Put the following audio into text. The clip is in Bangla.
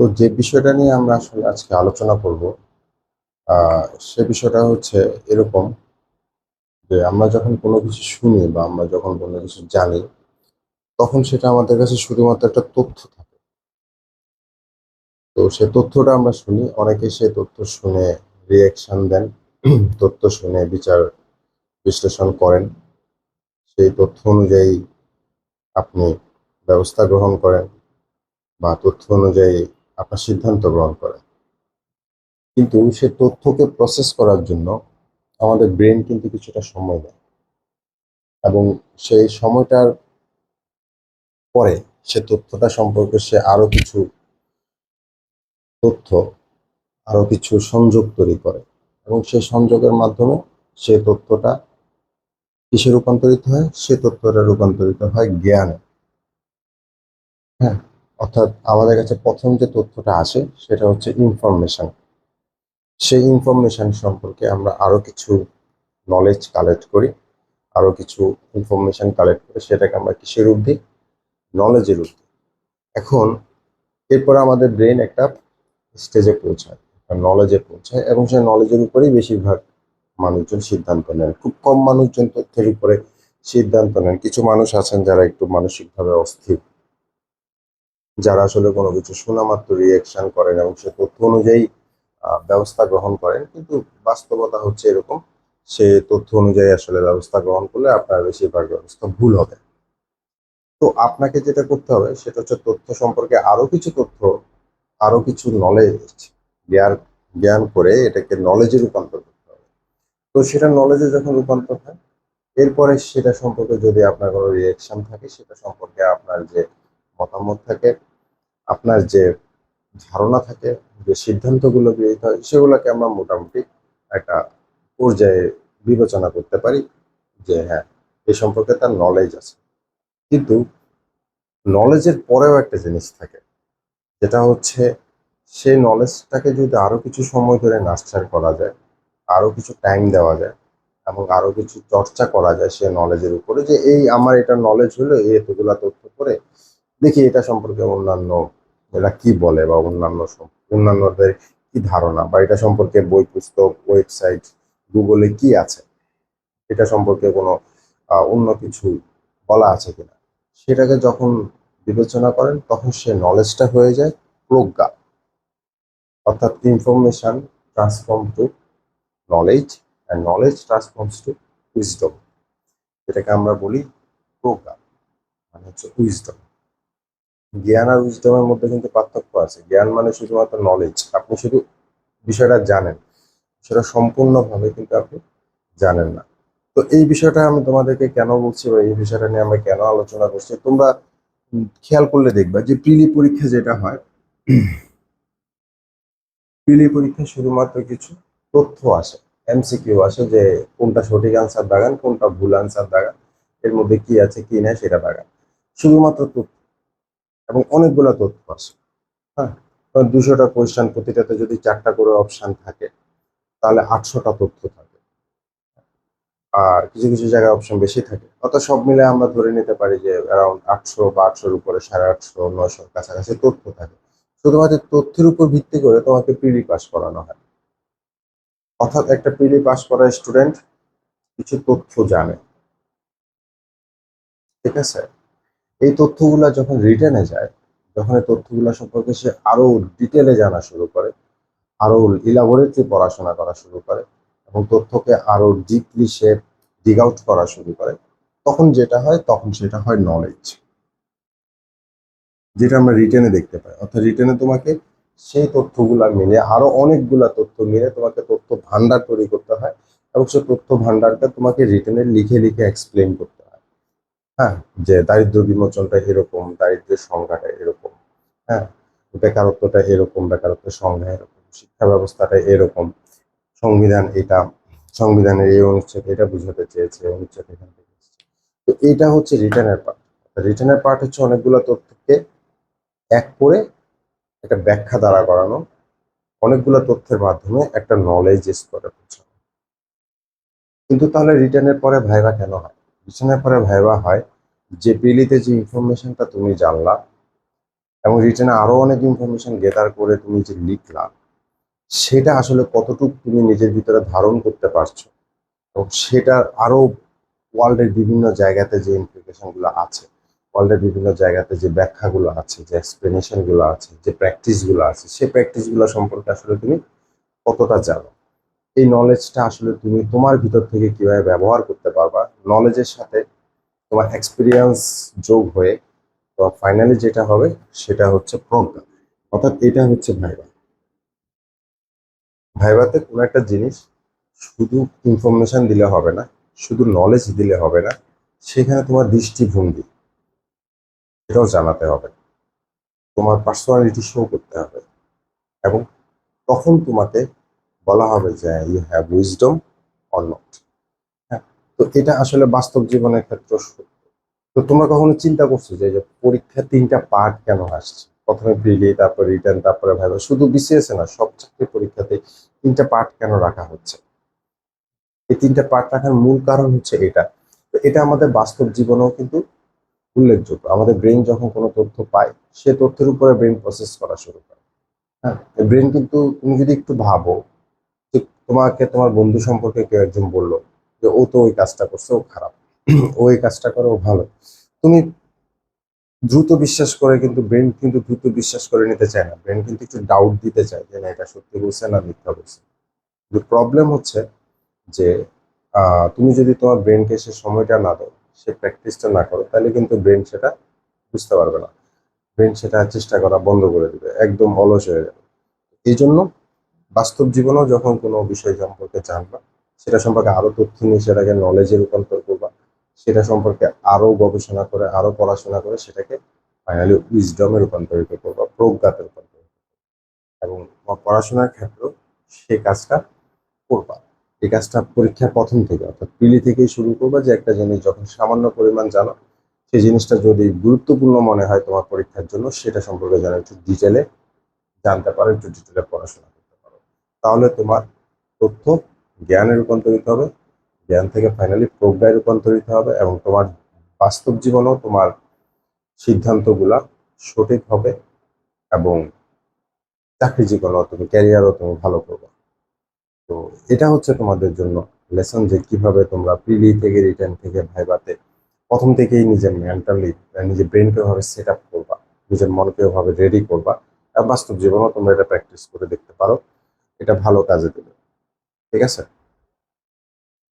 তো যে বিষয়টা নিয়ে আমরা আসলে আজকে আলোচনা করব সে বিষয়টা হচ্ছে এরকম যে আমরা যখন কোনো কিছু শুনি বা আমরা যখন কোনো কিছু জানি, তখন সেটা আমাদের কাছে শুধুমাত্র একটা তথ্য থাকে। তো সে তথ্যটা আমরা শুনি, অনেকে সেই তথ্য শুনে রিয়াকশন দেন, তথ্য শুনে বিচার বিশ্লেষণ করেন। সেই তথ্য অনুযায়ী আপনি ব্যবস্থা গ্রহণ করেন বা তথ্য অনুযায়ী আপনার সিদ্ধান্ত গ্রহণ করে। কিন্তু সে তথ্যকে প্রসেস করার জন্য আমাদের ব্রেন কিন্তু কিছুটা সময় নেয়। এবং সেই সময়টার পরে সে তথ্যটা সম্পর্কে সে আরও কিছু তথ্য, আরও কিছু সংযোগ তৈরি করে। এবং সেই সংযোগের মাধ্যমে সে তথ্যটা কিসে রূপান্তরিত হয়? সে তথ্যটা রূপান্তরিত হয় জ্ঞানে। হ্যাঁ? অর্থাৎ আমাদের কাছে প্রথম যে তথ্যটা আসে সেটা হচ্ছে ইনফরমেশন সেই ইনফরমেশন সম্পর্কে আমরা আরও কিছু নলেজ কালেক্ট করি, আরও কিছু ইনফরমেশন কালেক্ট করে সেটাকে আমরা কিসের রূপ দিই নলেজের রূপ দিই এখন, এরপর আমাদের ব্রেন একটা স্টেজে পৌঁছায়, একটা নলেজে পৌঁছায়, এবং সেই নলেজের উপরেই বেশিরভাগ মানুষজন সিদ্ধান্ত নেন খুব কম মানুষজন তথ্যের উপরে সিদ্ধান্ত নেন। কিছু মানুষ আছেন যারা একটু মানসিকভাবে অস্থির। যারা আসলে কোনো কিছু শোনা মাত্র রিয়েকশন করেন এবং সে তথ্য অনুযায়ী ব্যবস্থা গ্রহণ করেন, কিন্তু বাস্তবতা হচ্ছে এরকম, সে তথ্য অনুযায়ী আসলে ব্যবস্থা গ্রহণ করলে আপনার বেশিরভাগ ব্যবস্থা ভুল হবে। তো আপনাকে যেটা করতে হবে, সেটা হচ্ছে তথ্য সম্পর্কে আরও কিছু তথ্য, আরও কিছু নলেজ জ্ঞান জ্ঞান করে এটাকে নলেজে রূপান্তর করতে হবে। তো সেটা নলেজে যখন রূপান্তর হয়, এরপরে সেটা সম্পর্কে যদি আপনার কোনো রিয়েকশন থাকে, সেটা সম্পর্কে আপনার যে মতামত থাকে আপনার যে ধারণা থাকে, যে সিদ্ধান্তগুলো গৃহীত হয়, সেগুলোকে আমরা মোটামুটি একটা পর্যায়ে বিবেচনা করতে পারি যে হ্যাঁ এ সম্পর্কে তার নলেজ আছে। কিন্তু নলেজের পরেও একটা জিনিস থাকে, যেটা হচ্ছে সেই নলেজটাকে যদি আরও কিছু সময় ধরে নার্চার করা যায়, আরও কিছু টাইম দেওয়া যায়, এবং আরও কিছু চর্চা করা যায় সে নলেজের উপরে যে, এই আমার এটা নলেজ হলো এতগুলা তথ্য করে দেখি এটা সম্পর্কে অন্যান্য এরা কি বলে বা অন্যান্য অন্যান্যদের কি ধারণা বা এটা সম্পর্কে বই, পুস্তক, ওয়েবসাইট, গুগলে কি আছে? এটা সম্পর্কে কোনো অন্য কিছু বলা আছে কিনা? সেটাকে যখন বিবেচনা করেন, তখন সে নলেজটা হয়ে যায় প্রজ্ঞা। অর্থাৎ information transform to knowledge and knowledge transforms to wisdom যেটাকে আমরা বলি প্রজ্ঞা মানে হচ্ছে উইজডম জ্ঞান আর উইজডমের মধ্যে কিন্তু পার্থক্য আছে। জ্ঞান মানে শুধুমাত্র নলেজ আপনি শুধু বিষয়টা জানেন, সেটা সম্পূর্ণভাবে কিন্তু আপনি জানেন না। তো এই বিষয়টা আমি তোমাদেরকে কেন বলছি বা এই বিষয়টা নিয়ে আমরা কেন আলোচনা করছি, তোমরা খেয়াল করলে দেখবা যে প্রিলি পরীক্ষা যেটা হয়, প্রিলি পরীক্ষা শুধুমাত্র কিছু তথ্য আসে এমসিকিউ আসে যে কোনটা সঠিক আনসার দাগান, কোনটা ভুল আনসার দাগান, এর মধ্যে কি আছে, কি নাই সেটা দাগান। শুধুমাত্র তথ্য। এবং অনেকগুলো তথ্য আছে। হ্যাঁ? দুশোটা কোয়েশ্চেন প্রতিটাতে যদি চারটা করে অপশন থাকে, তাহলে আটশোটা তথ্য থাকে। আর কিছু কিছু জায়গায় অপশন বেশি থাকে। অর্থাৎ সব মিলে আমরা ধরে নিতে পারি যে অ্যারাউন্ড আটশো বা আটশোর উপরে সাড়ে আটশো, নয়শোর কাছাকাছি তথ্য থাকে। শুধুমাত্র তথ্যের উপর ভিত্তি করে তোমাকে প্রিলি পাস করানো হয়। অর্থাৎ একটা প্রিলি পাস করা স্টুডেন্ট কিছু তথ্য জানে। ঠিক আছে? এই তথ্যগুলা যখন রিটেনে যায় যখন এই তথ্যগুলা সম্পর্কে সে আরও ডিটেলে জানা শুরু করে, আরও ইলাবোরেটলি পড়াশোনা করা শুরু করে এবং তথ্যকে আরও ডিপলি সে ডিগ আউট করা শুরু করে, তখন যেটা হয়, তখন সেটা হয় নলেজ যেটা আমরা রিটেনে দেখতে পাই। অর্থাৎ রিটেনে তোমাকে সেই তথ্যগুলা মিলে আরও অনেকগুলা তথ্য মিলে তোমাকে তথ্য ভান্ডার তৈরি করতে হয় এবং সেই তথ্য ভান্ডারটা তোমাকে রিটেনে লিখে লিখে এক্সপ্লেন করতে হয়, যে দারিদ্র বিমোচনটা এরকম দারিদ্র্যের সংজ্ঞাটা এরকম হ্যাঁ বেকারত্বটা এরকম, বেকারত্বের সংজ্ঞা এরকম, শিক্ষা ব্যবস্থাটা এরকম, সংবিধান এটা, সংবিধানের এই অনুচ্ছেদ এটা বুঝাতে চেয়েছে, অনুচ্ছেদ এখান থেকে তো এটা হচ্ছে রিটার্নের পার্ট। রিটার্নের পার্ট হচ্ছে অনেকগুলো তথ্যকে এক করে একটা ব্যাখ্যা দ্বারা করানো, অনেকগুলো তথ্যের মাধ্যমে একটা নলেজ স্তরে পৌঁছানো। কিন্তু তাহলে রিটার্নের পরে ভাইবা কেন হয়? রিটার্নের পরে ভাইবা হয় যে প্রিলিতে যে ইনফরমেশনটা তুমি জানলা এবং রিটেনে আরও অনেক ইনফরমেশন গেদার করে তুমি যে লিখলা, সেটা আসলে কতটুকু তুমি নিজের ভিতরে ধারণ করতে পারছ এবং সেটার আরও ওয়ার্ল্ডের বিভিন্ন জায়গাতে যে ইমপ্লিকেশনগুলো আছে ওয়ার্ল্ডের বিভিন্ন জায়গাতে যে ব্যাখ্যাগুলো আছে, যে এক্সপ্লেনেশনগুলো আছে, যে প্র্যাকটিসগুলো আছে সেই প্র্যাকটিসগুলো সম্পর্কে আসলে তুমি কতটা জানো। এই নলেজটা আসলে তুমি তোমার ভিতর থেকে কীভাবে ব্যবহার করতে পারবা? নলেজের সাথে তোমার এক্সপিরিয়েন্স যোগ হয়ে তো ফাইনালি যেটা হবে সেটা হচ্ছে প্রজ্ঞা অর্থাৎ এটা হচ্ছে ভাইবা ভাইবাতে কোনো একটা জিনিস শুধু ইনফরমেশন দিলে হবে না, শুধু নলেজ দিলে হবে না, সেখানে তোমার দৃষ্টিভঙ্গি এটাও জানাতে হবে। তোমার পার্সোনালিটি শো করতে হবে। এবং তখন তোমাকে বলা হবে যে you have wisdom or not হ্যাঁ তো এটা আসলে বাস্তব জীবনের ক্ষেত্রে সত্য। তো তোমরা কখনো চিন্তা করছ যে পরীক্ষা তিনটা পার্ট কেন আসছে? প্রথমে প্রিলি তারপর রিটার্ন তারপরে ভাইবা। শুধু বিসিএস না সব চাকরি পরীক্ষাতে তিনটা পার্ট কেন রাখা হচ্ছে? এই তিনটা পার্ট রাখার মূল কারণ হচ্ছে এটা। তো এটা আমাদের বাস্তব জীবনেও কিন্তু উল্লেখযোগ্য। আমাদের ব্রেন যখন কোনো তথ্য পায়, সে তথ্যের উপরে ব্রেন প্রসেস করা শুরু করে। হ্যাঁ ব্রেন কিন্তু তুমি যদি একটু ভাবো তোমাকে, তোমার বন্ধু সম্পর্কে কেউ একজন বলল যে, ও তো ওই কাজটা করছে, ও খারাপ। ও এই কাজটা করে, ও ভালো। তুমি দ্রুত বিশ্বাস করে কিন্তু ব্রেন কিন্তু দ্রুত বিশ্বাস করে নিতে চায় না। ব্রেন কিন্তু একটু ডাউট দিতে চায় যে, না, এটা সত্যি বলছে না মিথ্যা বলছে? কিন্তু প্রবলেম হচ্ছে যে তুমি যদি তোমার ব্রেনকে সে সময়টা না দাও, সে প্র্যাকটিসটা না করো, তাহলে কিন্তু ব্রেন সেটা বুঝতে পারবে না। ব্রেন সেটা চেষ্টা করা বন্ধ করে দেবে, একদম অলস হয়ে যাবে। এই জন্য বাস্তব জীবনেও যখন কোনো বিষয় সম্পর্কে জানবা, সেটা সম্পর্কে আরও তথ্য নিয়ে সেটাকে নলেজে রূপান্তর করবা, সেটা সম্পর্কে আরও গবেষণা করে, আরও পড়াশোনা করে সেটাকে ফাইনালি উইজডমে রূপান্তরিত করবা, প্রজ্ঞাতে রূপান্তরিত এবং পড়াশোনার ক্ষেত্রেও সে কাজটা করবা। এই কাজটা পরীক্ষার প্রথম থেকে, অর্থাৎ পিলি থেকেই শুরু করবা যে একটা জিনিস যখন সামান্য পরিমাণ জানো সেই জিনিসটা যদি গুরুত্বপূর্ণ মনে হয় তোমার পরীক্ষার জন্য, সেটা সম্পর্কে যেন একটু ডিটেলে জানতে পারো, একটু ডিটেলে পড়াশোনা তাহলে তোমার তথ্য জ্ঞানে রূপান্তরিত হবে, জ্ঞান থেকে ফাইনালি প্রজ্ঞায় রূপান্তরিত হবে এবং তোমার বাস্তব জীবনেও তোমার সিদ্ধান্তগুলা সঠিক হবে এবং চাকরি জীবনেও তুমি ক্যারিয়ারও তুমি ভালো করবে। তো এটা হচ্ছে তোমাদের জন্য লেসন যে কীভাবে তোমরা প্রিলি থেকে রিটার্ন থেকে ভাইবাতে প্রথম থেকেই নিজের মেন্টালি নিজের ব্রেনকে ভাবে সেট আপ করবা, নিজের মনকে ভাবে রেডি করবা বাস্তব জীবনেও তোমরা এটা প্র্যাকটিস করে দেখতে পারো। এটা ভালো কাজে দেবে। ঠিক আছে?